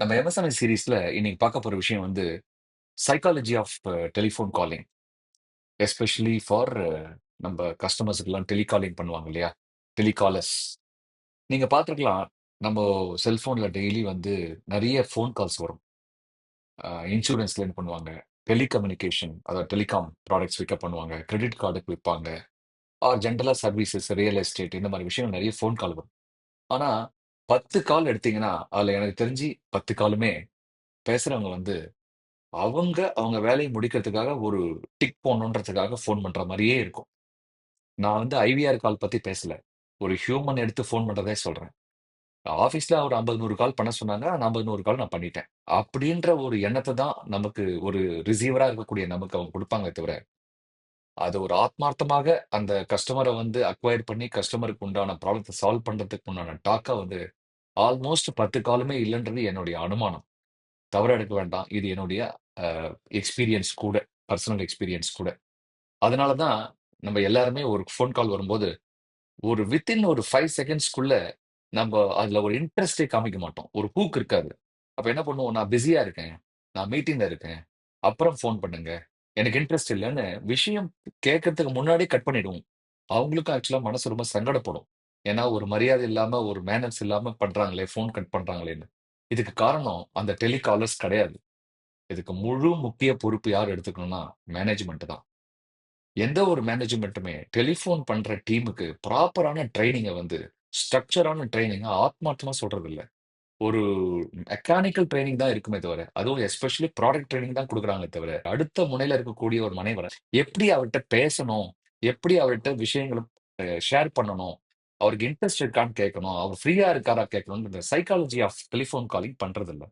நம்ம எமஸ்எம்ஐ சீரிஸ்ல இன்னைக்கு பார்க்க போகிற விஷயம் வந்து psychology of telephone calling especially for நம்ம கஸ்டமர்ஸுக்கெல்லாம் டெலிகாலிங் பண்ணுவாங்க இல்லையா? டெலிகாலர்ஸ் நீங்கள் பார்த்துருக்கலாம் நம்ம செல்ஃபோனில் டெய்லி வந்து நிறைய ஃபோன் கால்ஸ் வரும். இன்சூரன்ஸ்ல என்ன பண்ணுவாங்க? டெலிகம்யூனிகேஷன் அதாவது டெலிகாம் ப்ராடக்ட்ஸ் விற்க பண்ணுவாங்க கிரெடிட் கார்டுக்கு விற்பாங்க ஆர் ஜென்ரலாக சர்வீசஸ் ரியல் எஸ்டேட் இந்த மாதிரி விஷயம் நிறைய ஃபோன் கால் வரும். ஆனால் 10 கால் எடுத்தீங்கன்னா, அதில் எனக்கு தெரிஞ்சு 10 காலுமே பேசுகிறவங்க வந்து, அவங்க, அவங்க வேலையை முடிக்கிறதுக்காக ஒரு டிக் போகணுன்றதுக்காக ஃபோன் பண்ணுற மாதிரியே இருக்கும். நான் வந்து ஐவிஆர் கால் பற்றி பேசல. ஒரு ஹியூமன் எடுத்து ஃபோன் பண்ணுறதே சொல்கிறேன் ஆஃபீஸில் ஒரு 50, 100 கால் பண்ண சொன்னாங்க. அந்த 50, 100 கால் நான் பண்ணிட்டேன். அப்படின்ற ஒரு எண்ணத்தை தான் நமக்கு ஒரு ரிசீவராக இருக்கக்கூடிய நமக்கு அவங்க கொடுப்பாங்க தவிர, அது ஒரு ஆத்மார்த்தமாக அந்த கஸ்டமரை வந்து அக்வயர் பண்ணி, கஸ்டமருக்கு உண்டான ப்ராப்ளத்தை சால்வ் பண்ணுறதுக்கு உண்டான டாக்காக வந்து ஆல்மோஸ்ட் பத்து காலுமே இல்லைன்றது என்னுடைய அனுமானம். தவற எடுக்க வேண்டாம். இது என்னுடைய எக்ஸ்பீரியன்ஸ் கூட பர்சனல் எக்ஸ்பீரியன்ஸ் கூட. அதனால தான் நம்ம எல்லாருமே ஒரு ஃபோன் கால் வரும்போது ஒரு வித்தின் ஒரு ஃபைவ் செகண்ட்ஸ்க்குள்ள நம்ம அதுல ஒரு இன்ட்ரெஸ்டே காமிக்க மாட்டோம். ஒரு ஹூக் இருக்காது. அப்ப என்ன பண்ணுவோம்? நான் பிஸியா இருக்கேன். நான் மீட்டிங்ல இருக்கேன். அப்புறம் ஃபோன் பண்ணுங்க. எனக்கு இன்ட்ரெஸ்ட் இல்லைன்னு விஷயம் கேட்கறதுக்கு முன்னாடியே கட் பண்ணிடுவோம். அவங்களுக்கும் ஆக்சுவலா மனசு ரொம்ப சங்கடப்படும். ஏன்னா ஒரு மரியாதை இல்லாம ஒரு மேனர்ஸ் இல்லாம பண்றாங்களே ஃபோன் கட் பண்றாங்களேன்னு. இதுக்கு காரணம் அந்த டெலிகாலர்ஸ் கிடையாது. இதுக்கு முழு முக்கிய பொறுப்பு யார் எடுத்துக்கணும்னா மேனேஜ்மெண்ட் தான். எந்த ஒரு மேனேஜ்மெண்ட்டுமே டெலிஃபோன் பண்ற டீமுக்கு ப்ராப்பரான ட்ரைனிங்கை வந்து ஸ்ட்ரக்சரான ட்ரைனிங்கை ஆத்மார்த்தமா சொல்றது இல்லை ஒரு மெக்கானிக்கல் ட்ரைனிங் தான் இருக்குமே தவிர அதுவும் எஸ்பெஷலி ப்ராடக்ட் ட்ரைனிங் தான் கொடுக்குறாங்களே தவிர அடுத்த முனையில இருக்கக்கூடிய ஒரு மனைவரை எப்படி அவர்கிட்ட பேசணும் எப்படி அவர்கிட்ட விஷயங்களை ஷேர் பண்ணணும் அவருக்கு இன்ட்ரெஸ்ட் இருக்கான்னு கேட்கணும். அவர் ஃப்ரீயா இருக்காரா கேட்கணும் இந்த சைக்காலஜி ஆஃப் டெலிஃபோன் காலிங் பண்றது இல்ல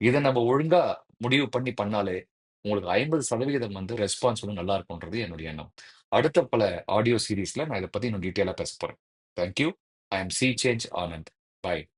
இதை நம்ம ஒழுங்கா முடிவு பண்ணி பண்ணாலே உங்களுக்கு ஐம்பது சதவிகிதம் வந்து ரெஸ்பான்ஸ் வந்து நல்லா இருக்கும்ன்றது என்னுடைய எண்ணம். அடுத்த பல ஆடியோ சீரீஸ்ல நான் இதை பத்தி இன்னும் டீட்டெயிலா பேச போறேன். Thank you I M C change Anand bye